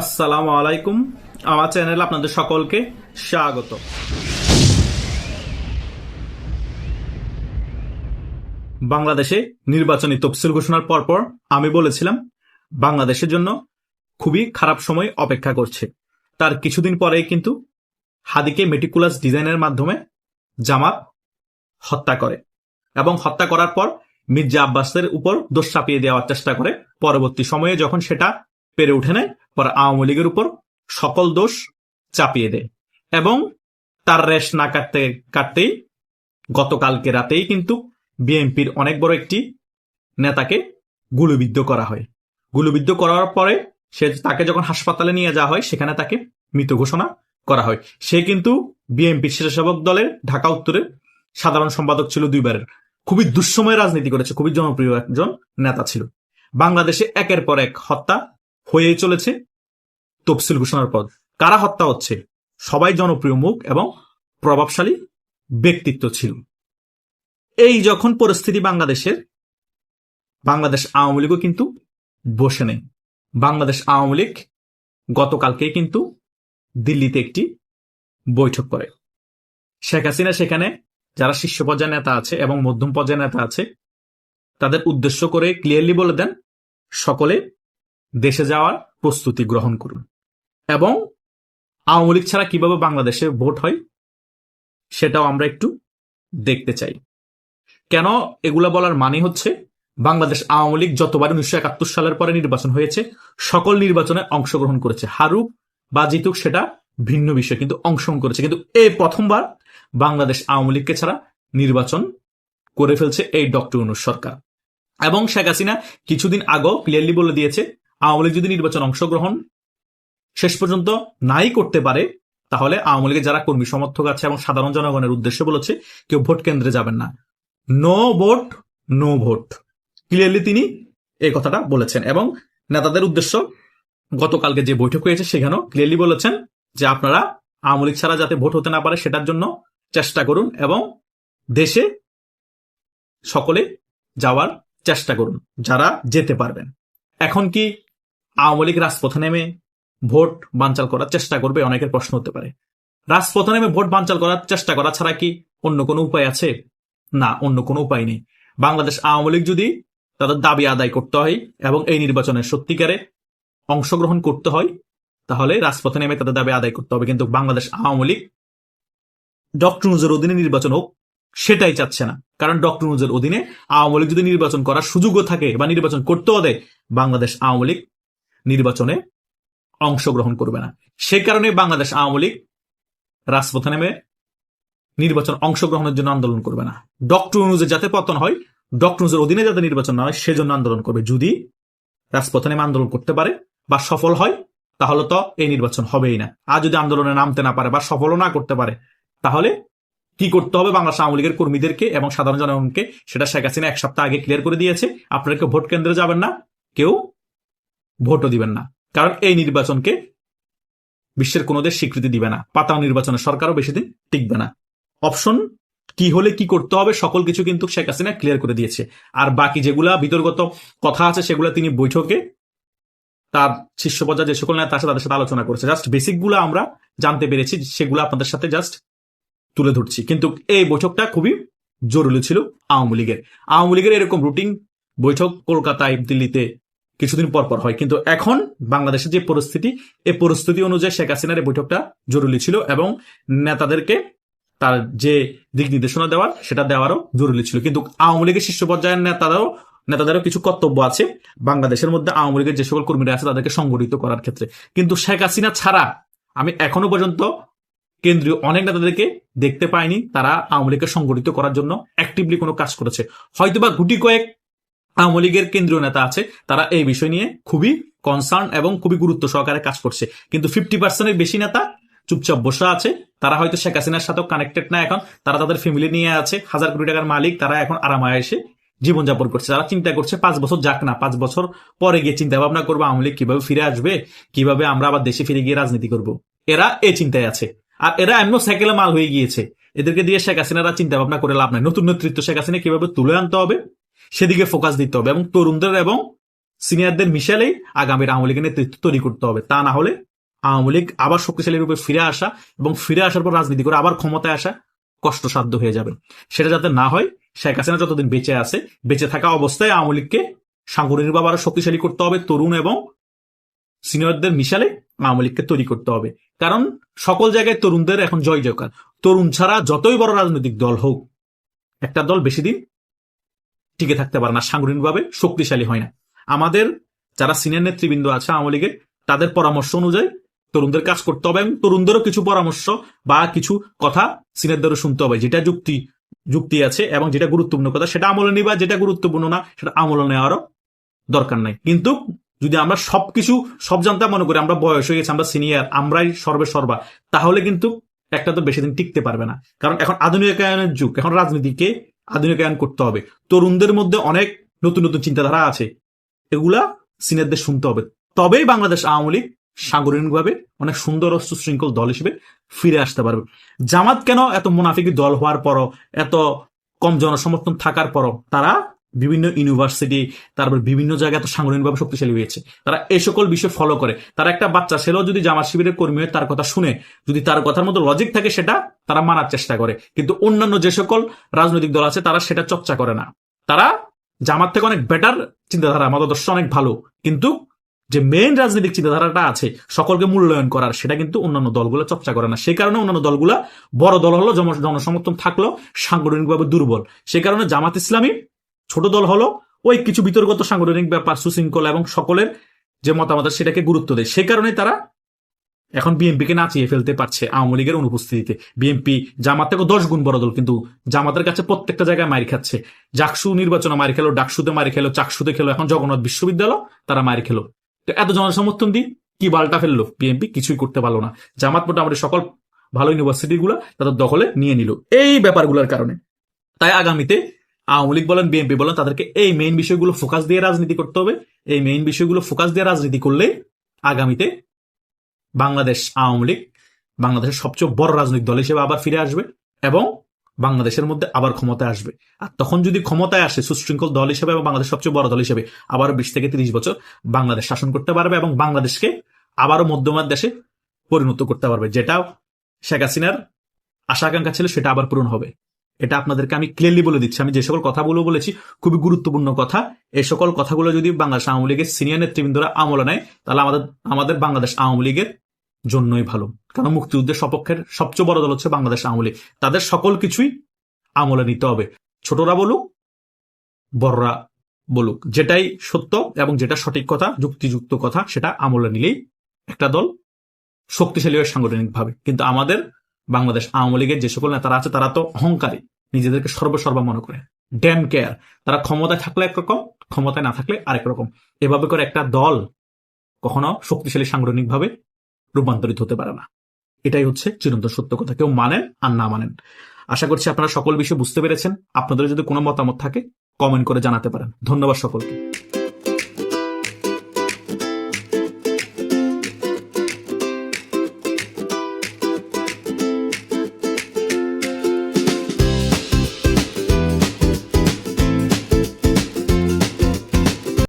আসসালামু আলাইকুম। আমার চ্যানেলে আপনাদের সকলকে স্বাগত। বাংলাদেশে নির্বাচনী তফসিল ঘোষণার পরপর আমি বলেছিলাম, বাংলাদেশের জন্য খুবই খারাপ সময় অপেক্ষা করছে। তার কিছুদিন পরেই কিন্তু হাদিকে মেটিকুলাস ডিজাইনের মাধ্যমে জামাত হত্যা করে এবং হত্যা করার পর মির্জা আব্বাসের উপর দোষ চাপিয়ে দেওয়ার চেষ্টা করে। পরবর্তী সময়ে যখন সেটা পেরে উঠে নেয় পরে আওয়ামী লীগের উপর সকল দোষ চাপিয়ে দেয়। এবং তার রেশ না কাটতে, কাটতেই গতকালকে রাতেই কিন্তু বিএনপির অনেক বড় একটি নেতাকে গুলিবিদ্ধ করা হয়। গুলিবিদ্ধ করার পরে সে তাকে যখন হাসপাতালে নিয়ে যাওয়া হয়, সেখানে তাকে মৃত ঘোষণা করা হয়। সে কিন্তু বিএনপির স্বেচ্ছাসেবক দলের ঢাকা উত্তরের সাধারণ সম্পাদক ছিল দুইবারের। খুবই দুঃসময় রাজনীতি করেছে, খুবই জনপ্রিয় একজন নেতা ছিল। বাংলাদেশে একের পর এক হত্যা হয়েই চলেছে তফসিল ঘোষণার পর। কারা হত্যা হচ্ছে? সবাই জনপ্রিয় মুখ এবং প্রভাবশালী ব্যক্তিত্ব ছিল। এই যখন পরিস্থিতি বাংলাদেশের, বাংলাদেশ আওয়ামী লীগও কিন্তু বসে নেই। বাংলাদেশ আওয়ামী লীগ গতকালকেই কিন্তু দিল্লিতে একটি বৈঠক করে। শেখ হাসিনা সেখানে যারা শীর্ষ পর্যায়ের নেতা আছে এবং মধ্যম পর্যায়ের নেতা আছে, তাদের উদ্দেশ্য করে ক্লিয়ারলি বলে দেন, সকলে দেশে যাওয়ার প্রস্তুতি গ্রহণ করুন। এবং আওয়ামী লীগ ছাড়া কীভাবে বাংলাদেশে ভোট হয়, সেটাও আমরা একটু দেখতে চাই। কেন এগুলা বলার মানে হচ্ছে, বাংলাদেশ আওয়ামী লীগ যতবার উনিশশো একাত্তর সালের পরে নির্বাচন হয়েছে, সকল নির্বাচনে অংশগ্রহণ করেছে। হারুক বা জিতুক সেটা ভিন্ন বিষয়, কিন্তু অংশগ্রহণ করেছে। কিন্তু এই প্রথমবার বাংলাদেশ আওয়ামী লীগকে ছাড়া নির্বাচন করে ফেলছে এই ডক্টর অনুর সরকার। এবং শেখ হাসিনা কিছুদিন আগেও ক্লিয়ারলি বলে দিয়েছে আওয়ামী লীগ যদি নির্বাচন অংশগ্রহণ শেষ পর্যন্ত নাই করতে পারে, তাহলে আওয়ামী লীগের যারা কর্মী সমর্থক আছে এবং সাধারণ জনগণের উদ্দেশ্যে বলেছে, কেউ ভোট কেন্দ্রে যাবেন না। No vote no vote. Clearly তিনি এই কথাটা বলেছেন এবং নেতাদের উদ্দেশ্য গতকালকে যে বৈঠক হয়েছে সেখানেও ক্লিয়ারলি বলেছেন যে আপনারা আওয়ামী লীগ ছাড়া যাতে ভোট হতে না পারে সেটার জন্য চেষ্টা করুন এবং দেশে সকলে যাওয়ার চেষ্টা করুন, যারা যেতে পারবেন। এখন কি আওয়ামী লীগ রাজপথে নেমে ভোট বানচাল করার চেষ্টা করবে অনেকের প্রশ্ন হতে পারে। রাজপথে নেমে ভোট বানচাল করার চেষ্টা করা ছাড়া কি অন্য কোনো উপায় আছে? না, অন্য কোনো উপায় নেই। বাংলাদেশ আওয়ামী লীগ যদি তাদের দাবি আদায় করতে হয় এবং এই নির্বাচনে সত্যিকারে অংশগ্রহণ করতে হয়, তাহলে রাজপথে নেমে তাদের দাবি আদায় করতে হবে। কিন্তু বাংলাদেশ আওয়ামী লীগ ডক্টর নুজের অধীনে নির্বাচন হোক, সেটাই চাচ্ছে না। কারণ ডক্টর নুজের অধীনে আওয়ামী লীগ যদি নির্বাচন করার সুযোগও থাকে বা নির্বাচন করতেও দেয়, বাংলাদেশ আওয়ামী লীগ নির্বাচনে অংশগ্রহণ করবে না। সে কারণে বাংলাদেশ আওয়ামী লীগ রাজপথে নেমে নির্বাচন অংশগ্রহণের জন্য আন্দোলন করবে না। ডক্টর অনুজের যাতে পতন হয়, ডক্টর অনুজের অধীনে যাতে নির্বাচন না হয়, সেজন্য আন্দোলন করবে। যদি রাজপথে নেমে আন্দোলন করতে পারে বা সফল হয়, তাহলে তো এই নির্বাচন হবেই না। আর যদি আন্দোলনে নামতে না পারে বা সফলও না করতে পারে, তাহলে কি করতে হবে? বাংলাদেশ আওয়ামী লীগের কর্মীদেরকে এবং সাধারণ জনগণকে, সেটা শেখ হাসিনা এক সপ্তাহ আগে ক্লিয়ার করে দিয়েছে। আপনারা কেউ ভোট কেন্দ্রে যাবেন না, কেউ ভোটও দিবেন না। কারণ এই নির্বাচনকে বিশ্বের কোনো দেশ স্বীকৃতি দিবে না। পাতাও নির্বাচনে সরকারও বেশি দিন টিকবে না। অপশন, কি হলে কি করতে হবে, সকল কিছু কিন্তু শেখ হাসিনা ক্লিয়ার করে দিয়েছে। আর বাকি যেগুলা বিতর্গত কথা আছে, সেগুলো তিনি বৈঠকে তার শীর্ষ পর্যায়ে যে সকল নেতা আছে, তাদের সাথে আলোচনা করেছে। জাস্ট বেসিকগুলো আমরা জানতে পেরেছি, সেগুলো আপনাদের সাথে জাস্ট তুলে ধরছি। কিন্তু এই বৈঠকটা খুবই জরুরি ছিল আওয়ামী লীগের। আওয়ামী লীগের এরকম রুটিন বৈঠক কলকাতায়, দিল্লিতে কিছুদিন পর পর হয়। কিন্তু এখন বাংলাদেশের যে পরিস্থিতি এই পরিস্থিতি অনুযায়ী শেখ হাসিনার এই বৈঠকটা জরুরি ছিল এবং নেতাদেরকে তার যে দিক নির্দেশনা দেওয়ার, সেটা দেওয়ারও জরুরি ছিল। কিন্তু আওয়ামী লীগের শীর্ষ পর্যায়ের নেতাদেরও নেতাদেরও কিছু কর্তব্য আছে বাংলাদেশের মধ্যে আওয়ামী লীগের যে সকল কর্মীরা আছে তাদেরকে সংগঠিত করার ক্ষেত্রে। কিন্তু শেখ হাসিনা ছাড়া আমি এখনও পর্যন্ত কেন্দ্রীয় অনেক নেতাদেরকে দেখতে পাইনি তারা আওয়ামী লীগকে সংগঠিত করার জন্য অ্যাক্টিভলি কোনো কাজ করেছে। হয়তোবা গুটি কয়েক আওয়ামী লীগের কেন্দ্রীয় নেতা আছে, তারা এই বিষয় নিয়ে খুবই কনসার্ন এবং খুবই গুরুত্ব সহকারে কাজ করছে। কিন্তু ফিফটি পার্সেন্টের বেশি নেতা চুপচাপ বসে আছে, তারা হয়তো শেখ হাসিনার সাথেও কানেক্টেড না এখন, তারা তাদের ফ্যামিলি নিয়ে আছে, হাজার কোটি টাকার মালিক, তারা এখন আরামায় এসে জীবনযাপন করছে। তারা চিন্তা করছে পাঁচ বছর যাক না, পাঁচ বছর পরে গিয়ে চিন্তা ভাবনা করব আওয়ামী লীগ কীভাবে ফিরে আসবে, কীভাবে আমরা আবার দেশে ফিরে গিয়ে রাজনীতি করব। এরা এই চিন্তায় আছে। আর এরা এমন সাইকেলে মাল হয়ে গিয়েছে। এদেরকে দিয়ে শেখ হাসিনারা চিন্তা ভাবনা করে লাভ নাই। নতুন নেতৃত্ব শেখ হাসিনা কীভাবে তুলে আনতে হবে সেদিকে ফোকাস দিতে হবে এবং তরুণদের এবং সিনিয়রদের মিশালেই আগামীর আওয়ামী লীগের নেতৃত্ব তৈরি করতে হবে। তা না হলে আওয়ামী লীগ আবার শক্তিশালী রূপে ফিরে আসা এবং ফিরে আসার পর রাজনীতি করে আবার ক্ষমতায় আসা কষ্টসাধ্য হয়ে যাবে। সেটা যাতে না হয়, শেখ হাসিনা যতদিন বেঁচে আছে, বেঁচে থাকা অবস্থায় আওয়ামী লীগকে সাংগঠনিকভাবে আরও শক্তিশালী করতে হবে, তরুণ এবং সিনিয়রদের মিশালে আওয়ামী লীগকে তৈরি করতে হবে। কারণ সকল জায়গায় তরুণদের এখন জয় জয়কার তরুণ ছাড়া যতই বড় রাজনৈতিক দল হোক, একটা দল বেশি দিন টিকে থাকতে পারে না, সাংগঠনিকভাবে শক্তিশালী হয় না। আমাদের যারা সিনিয়র নেতৃবৃন্দ আছে, আওয়ামী লীগের, তাদের পরামর্শ অনুযায়ী তরুণদের কাজ করতে হবে এবং তরুণদেরও কিছু পরামর্শ বা কিছু কথা সিনিয়রদেরও শুনতে হবে। যেটা যুক্তি যুক্তি আছে এবং যেটা গুরুত্বপূর্ণ কথা, সেটা আমলে নিবা, যেটা গুরুত্বপূর্ণ না, সেটা আমলে নেওয়ারও দরকার নাই। কিন্তু যদি আমরা সবকিছু, সব জানতে মনে করি আমরা বয়স হয়ে গেছি, আমরা সিনিয়র, আমরাই সর্বে সর্বা তাহলে কিন্তু একটা তো বেশি দিন টিকতে পারবে না। কারণ এখন আধুনিকায়নের যুগ, এখন রাজনীতিকে আধুনিকায়ন করতে হবে। তরুণদের মধ্যে অনেক নতুন নতুন চিন্তাধারা আছে। এগুলা সিনিয়রদের শুনতে হবে। তবেই বাংলাদেশ আওয়ামী লীগ সাংগঠনিকভাবে অনেক সুন্দর ও সুশৃঙ্খল দল হিসেবে ফিরে আসতে পারবে। জামাত কেন এত মুনাফিকি দল হওয়ার পরও, এত কম জনসমর্থন থাকার পরও তারা বিভিন্ন ইউনিভার্সিটি তারপর বিভিন্ন জায়গায় তো সাংগঠনিকভাবে শক্তিশালী হয়েছে। তারা এই সকল বিষয় ফলো করে। তারা একটা বাচ্চা ছেলেও যদি জামাত শিবিরের কর্মী হয় তার কথা শুনে, যদি তার কথার মতো লজিক থাকে সেটা তারা মানার চেষ্টা করে। কিন্তু অন্যান্য যে সকল রাজনৈতিক দল আছে, তারা সেটা চর্চা করে না। তারা জামাত থেকে অনেক বেটার চিন্তাধারা মতাদর্শ অনেক ভালো। কিন্তু যে মেইন রাজনৈতিক চিন্তাধারাটা আছে, সকলকে মূল্যায়ন করার, সেটা কিন্তু অন্যান্য দলগুলো চর্চা করে না। সেই কারণে অন্যান্য দলগুলা বড় দল হলো জন- জনসমর্থন থাকলেও সাংগঠনিকভাবে দুর্বল। সেই কারণে জামাত ইসলামী ছোট দল হলো ওই কিছু বিতর্কত সাংগঠনিক ব্যাপার, সুশৃঙ্খলা এবং সকলের যে মতামত সেটাকে গুরুত্ব দেয়। সে কারণে তারা এখন বিএনপিকে নাচিয়ে ফেলতে পারছে আওয়ামী লীগের অনুপস্থিতিতে। বিএনপি জামাত থেকে দশ গুণ বড় দল, কিন্তু জামাতের কাছে প্রত্যেকটা জায়গায় মারি খাচ্ছে। জাকসু নির্বাচনে মারি খেলো, ডাকসুতে মারি খেলো, চাকসুতে খেলো, এখন জগন্নাথ বিশ্ববিদ্যালয় তারা মারি খেলো। তো এত জনসমর্থন দিই কি বালটা ফেলল? বিএনপি কিছুই করতে পারল না। জামাত মোটামুটি সকল ভালো ইউনিভার্সিটি গুলা তাদের দখলে নিয়ে নিল। এই ব্যাপারগুলোর কারণে। তাই আগামীতে আওয়ামী লীগ বলেন, বিএনপি বলেন, তাদেরকে এই মেইন বিষয়গুলো ফোকাস দিয়ে রাজনীতি করতে হবে। এই মেইন বিষয়গুলো ফোকাস দিয়ে রাজনীতি করলে আগামীতে বাংলাদেশ আওয়ামী লীগ বাংলাদেশের সবচেয়ে বড় রাজনৈতিক দল হিসেবে আবার ফিরে আসবে এবং বাংলাদেশের মধ্যে আবার ক্ষমতায় আসবে। আর তখন যদি ক্ষমতায় আসে সুশৃঙ্খল দল হিসেবে এবং বাংলাদেশ সবচেয়ে বড় দল হিসেবে আবার বিশ থেকে তিরিশ বছর বাংলাদেশ শাসন করতে পারবে এবং বাংলাদেশকে আবারও মধ্যমার দেশে পরিণত করতে পারবে, যেটা শেখ হাসিনার আশা আকাঙ্ক্ষা ছিল, সেটা আবার পূরণ হবে। এটা আপনাদেরকে আমি ক্লিয়ারলি বলে দিচ্ছি। আমি যে সকল কথাগুলো বলেছি, খুবই গুরুত্বপূর্ণ কথা। এই সকল কথাগুলো যদি বাংলাদেশ আওয়ামী লীগের সিনিয়র নেতৃবৃন্দরা আমলে নেয়, তাহলে আমাদের আমাদের বাংলাদেশ আওয়ামী লীগের জন্যই ভালো। কারণ মুক্তিযুদ্ধের সপক্ষের সবচেয়ে বড় দল হচ্ছে বাংলাদেশ আওয়ামী লীগ। তাদের সকল কিছুই আমলে নিতে হবে। ছোটরা বলুক, বড়রা বলুক, যেটাই সত্য এবং যেটা সঠিক কথা, যুক্তিযুক্ত কথা, সেটা আমলে নিলেই একটা দল শক্তিশালী হয় সাংগঠনিকভাবে। কিন্তু আমাদের বাংলাদেশ আওয়ামী লীগের যে সকল নেতারা আছে, তারা তো অহংকারী, নিজেদেরকে সর্বসর্বা মনে করে। ড্যাম কেয়ার তারা ক্ষমতায় থাকলে একরকম, ক্ষমতায় না থাকলে আরেক রকম। এভাবে করে একটা দল কখনো শক্তিশালী সাংগঠনিকভাবে রূপান্তরিত হতে পারে না। এটাই হচ্ছে চিরন্তন সত্য কথা। কেউ মানেন আর না মানেন। আশা করছি আপনারা সকল বিষয় বুঝতে পেরেছেন। আপনাদের যদি কোনো মতামত থাকে কমেন্ট করে জানাতে পারেন। ধন্যবাদ সকলকে।